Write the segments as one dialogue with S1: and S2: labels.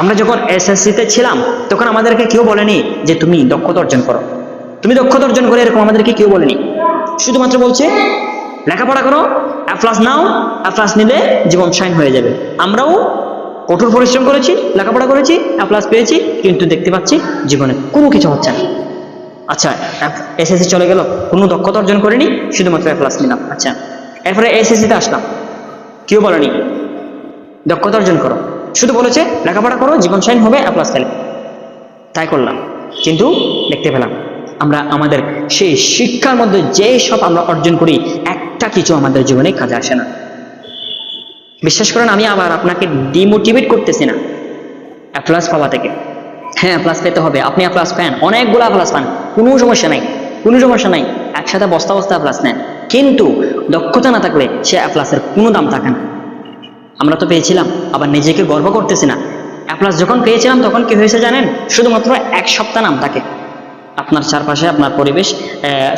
S1: আমরা যখন এসএসসিতে ছিলাম, তখন আমাদেরকে কেউ বলেনি যে তুমি দক্ষতা অর্জন করো। তুমি দক্ষতা অর্জন করে এরকম আমাদেরকে কেউ বলেনি। শুধুমাত্র বলছে, লেখাপড়া করো এ প্লাস নাও এ প্লাস নিলে জীবন শাইন হয়ে যাবে। আমরাও কঠোর পরিশ্রম করেছি, লেখাপড়া করেছি এ প্লাস পেয়েছি, কিন্তু দেখতে পাচ্ছি জীবনে কোনো কিছু হচ্ছে না। আচ্ছা এসএসসি চলে গেল, কোনো দক্ষতা অর্জন করিনি, শুধুমাত্র এ প্লাস নিলাম। আচ্ছা এরপরে এসএসসিতে আসলাম। কেউ বলেনি, দক্ষতা অর্জন করো। শুধু বলেছে, লেখাপড়া করো, জীবন শাইন হবে এ প্লাস পেলে তাই করলাম। কিন্তু দেখতে পেলাম, আমরা আমাদের সেই শিক্ষার মধ্যে যে সব আমরা অর্জন করি, একটা কিছু আমাদের জীবনে কাজে আসে না। বিশ্বাস করেন, আমি আবার আপনাকে ডিমোটিভেট করতেছি না। প্লাস পাওয়া থেকে। হ্যাঁ প্লাস পেতে হবে। আপনি প্লাস পান। অনেকগুলা প্লাস পান। কোনো সমস্যা নাই। কোনো সমস্যা নাই। একসাথে বস্তা বস্তা প্লাস নেন। কিন্তু দক্ষতা না থাকলে সে প্লাসের কোনো দাম থাকে না। আমরা তো পেয়েছিলাম, আবার নিজেকে গর্ব করতেছি না। প্লাস যখন পেয়েছিলাম, তখন কি হয়েছে জানেন? শুধুমাত্র এক সপ্তাহ নাম থাকে আপনার চারপাশে, আপনার পরিবেশ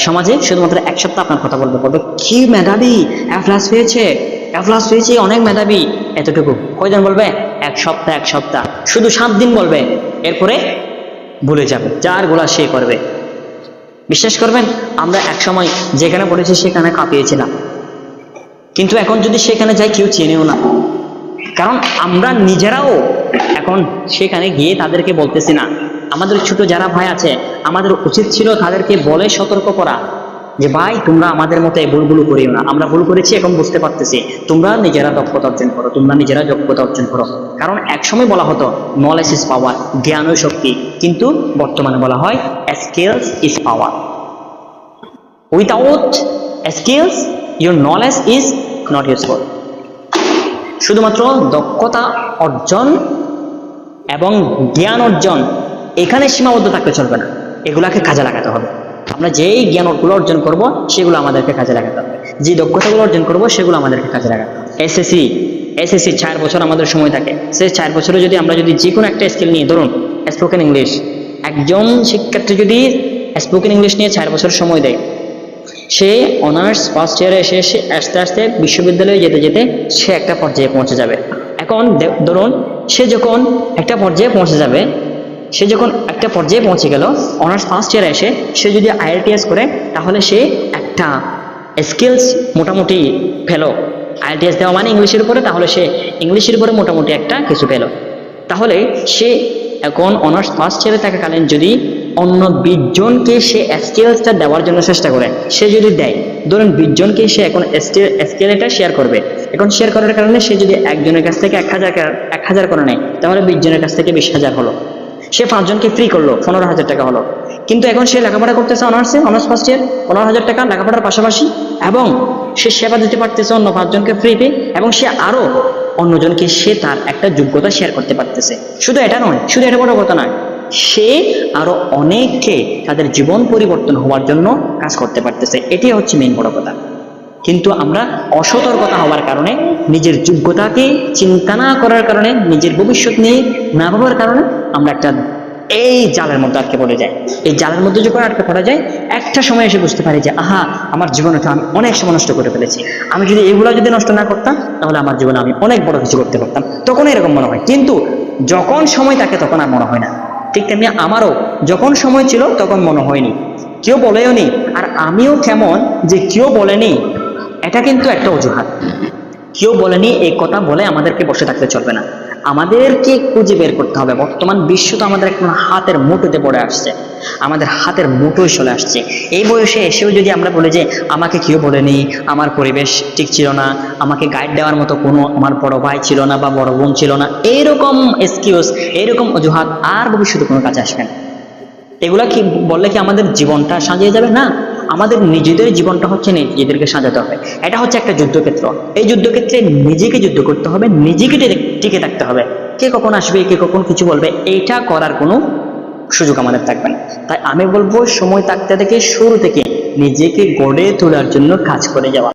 S1: সমাজে শুধুমাত্র এক সপ্তাহ আপনার কথা বলবে বলবে, কি মেধাবী প্লাস পেয়েছে প্লাস পেয়েছে, অনেক মেধাবী। এতটুকু। কয়জন বলবে? এক সপ্তাহ এক সপ্তাহ। শুধু সাত দিন বলবে, এরপরে ভুলে যাবে, যার গোলা সে করবে। বিশ্বাস করবেন, আমরা এক সময় যেখানে পড়েছি সেখানে কাঁপিয়েছিলাম। কিন্তু এখন যদি সেখানে যাই, কেউ চেনেও না। কারণ আমরা নিজেরাও এখন সেখানে গিয়ে তাদেরকে বলতেছি না। আমাদের ছোট যারা ভাই আছে, আমাদের উচিত ছিল তাদেরকে বলে সতর্ক করা যে, ভাই, তোমরা আমাদের মতো এই ভুলগুলো করিও না। আমরা ভুল করেছি, এখন বুঝতে পারতেছি। তোমরা নিজেরা দক্ষতা অর্জন করো, তোমরা নিজেরা যোগ্যতা অর্জন করো। কারণ একসময় বলা হতো নলেজ ইজ পাওয়ার জ্ঞান শক্তি। কিন্তু বর্তমানে বলা হয় skills is power without skills your knowledge is not useful শুধুমাত্র দক্ষতা অর্জন এবং জ্ঞান অর্জন এখানে সীমাবদ্ধ থাকতে চলবে না। এগুলাকে কাজে লাগাতে হবে। আমরা যেই জ্ঞানগুলো অর্জন করব, সেগুলো আমাদেরকে কাজে লাগাতে হবে। যে দক্ষতাগুলো অর্জন করব, সেগুলো আমাদেরকে কাজে লাগাতে হবে। এসএসসি এসএসসি চার বছর আমাদের সময় থাকে। সেই চার বছরে যদি আমরা যদি যে কোনো একটা স্কিল নিয়ে, ধরুন স্পোকেন ইংলিশ একজন শিক্ষার্থী যদি স্পোকেন ইংলিশ নিয়ে চার বছর সময় দেয় সে অনার্স ফার্স্ট ইয়ারে এসে সে আস্তে আস্তে বিশ্ববিদ্যালয়ে যেতে যেতে সে একটা পর্যায়ে পৌঁছে যাবে। এখন ধরুন, সে যখন একটা পর্যায়ে পৌঁছে যাবে, সে যখন একটা পর্যায়ে পৌঁছে গেল অনার্স ফার্স্ট ইয়ারে এসে সে যদি আইএলটিএস করে, তাহলে সে একটা স্কিলস মোটামুটি ফেলো আইএলটিএস দেওয়া মানে ইংলিশের উপরে, তাহলে সে ইংলিশের উপরে মোটামুটি একটা কিছু পেল। তাহলে সে এখন অনার্স ফার্স্ট ইয়ারে থাকাকালীন যদি অন্য বিশ জনকে সে স্কিলসটা দেওয়ার জন্য চেষ্টা করে। সে যদি দেয়, ধরুন বিশ জনকে সে এখন স্কেলটা শেয়ার করবে। এখন শেয়ার করার কারণে সে যদি একজনের কাছ থেকে এক হাজার এক হাজার করে নেয়, তাহলে বিশ জনের কাছ থেকে বিশ হাজার হলো। সে পাঁচজনকে ফ্রি করল, পনেরো হাজার টাকা হলো। কিন্তু এখন সে লেখাপড়া করতেছে অনার্সে অনার্স ফার্স্ট ইয়ার পনেরো হাজার টাকা লেখাপড়ার পাশাপাশি, এবং সে সেবা দিতে পারতেছে অন্য পাঁচজনকে ফ্রিতে এবং সে আরও অন্যজনকে সে তার একটা যোগ্যতা শেয়ার করতে পারতেছে। শুধু এটা নয়, শুধু এটা বড় কথা নয় সে আরও অনেককে তাদের জীবন পরিবর্তন হওয়ার জন্য কাজ করতে পারতেছে। এটি হচ্ছে মেইন বড় কথা। কিন্তু আমরা অসতর্কতা হওয়ার কারণে, নিজের যোগ্যতাকে চিন্তা না করার কারণে, নিজের ভবিষ্যৎ নিয়ে না ভাবার কারণে আমরা একটা এই জালের মধ্যে আটকে পড়ে যায় এই জালের মধ্যে যখন আটকে পড়া যায়, একটা সময় এসে বুঝতে পারি যে, আহা, আমার জীবনে তো আমি অনেক সময় নষ্ট করে ফেলেছি। আমি যদি এগুলো যদি নষ্ট না করতাম, তাহলে আমার জীবনে আমি অনেক বড় কিছু করতে পারতাম। তখন এরকম মনে হয়। কিন্তু যখন সময় থাকে, তখন আর মনে হয় না। ঠিক তেমনি আমারও যখন সময় ছিল তখন মনে হয়নি। কেউ বলেও নি, আর আমিও কেমন যে কেউ বলেনি, এটা কিন্তু একটা অজুহাত। কেউ বলেনি, এই কথা বলে আমাদেরকে বসে থাকতে চলবে না। আমাদেরকে খুঁজে বের করতে হবে। বর্তমান বিশ্ব তো আমাদের এখন হাতের মুঠোতে পড়ে আসছে। আমাদের হাতের মুঠোয় চলে আসছে। এই বয়সে এসেও যদি আমরা বলি যে, আমাকে কেউ বলেনি, আমার পরিবেশ ঠিক ছিল না, আমাকে গাইড দেওয়ার মতো কোনো আমার বড় ভাই ছিল না বা বড় বোন ছিল না এইরকম এক্সকিউজ এইরকম অজুহাত আর ভবিষ্যতে কোনো কাজে আসবে না। এগুলা কি বললে কি আমাদের জীবনটা সাজিয়ে যাবে? না। আমাদের নিজেদের জীবনটা হচ্ছে নিজেদেরকে সাজাতে হবে। এটা হচ্ছে একটা যুদ্ধক্ষেত্র। এই যুদ্ধক্ষেত্রে নিজেকে যুদ্ধ করতে হবে, নিজেকে টিকে- থাকতে হবে। কে কখন আসবে, কে কখন কিছু বলবে, এইটা করার কোনো সুযোগ আমাদের থাকবে না। তাই আমি বলব, সময় থাকতে থেকে শুরু থেকে নিজেকে গড়ে তোলার জন্য কাজ করে যাওয়া।